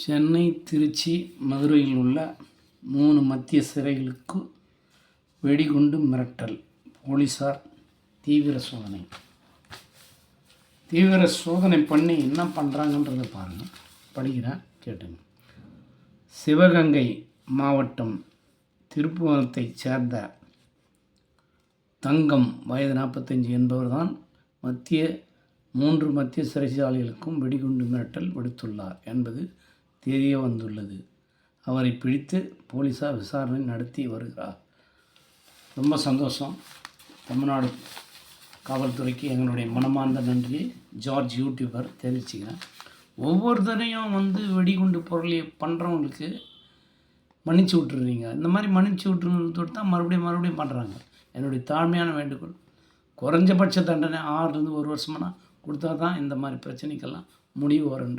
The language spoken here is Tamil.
சென்னை திருச்சி மதுரையில் உள்ள மூணு மத்திய சிறைகளுக்கு வெடிகுண்டு மிரட்டல். போலீஸார் தீவிர சோதனை. தீவிர சோதனை பண்ணி என்ன பண்ணுறாங்கன்றத பாருங்கள் படிக்கிறேன் கேட்டுங்க. சிவகங்கை மாவட்டம் திருப்புவனத்தைச் சேர்ந்த தங்கம் வயது நாற்பத்தஞ்சு என்பவர் தான் மத்திய மூன்று மத்திய சிறைச்சாலைகளுக்கும் வெடிகுண்டு மிரட்டல் விடுத்துள்ளார் என்பது தெரிய வந்துள்ளது. அவரை பிடித்து போலீஸார் விசாரணை நடத்தி வருகிறார். ரொம்ப சந்தோஷம். தமிழ்நாடு காவல்துறைக்கு எங்களுடைய மனமார்ந்த நன்றியை ஜார்ஜ் யூடியூபர் தெரிவிச்சுக்கிறேன். ஒவ்வொருத்தரையும் வந்து வெடிகுண்டு பொருளை பண்ணுறவங்களுக்கு மன்னிச்சு விட்டுறீங்க. இந்த மாதிரி மன்னிச்சு விட்டுறது தான் மறுபடியும் மறுபடியும் பண்ணுறாங்க என்னுடைய தாழ்மையான வேண்டுகோள். குறைஞ்சபட்ச தண்டனை ஆறுலேருந்து ஒரு வருஷமானா கொடுத்தா தான் இந்த மாதிரி பிரச்சனைக்கெல்லாம் முடிவு வரும்ன்றது.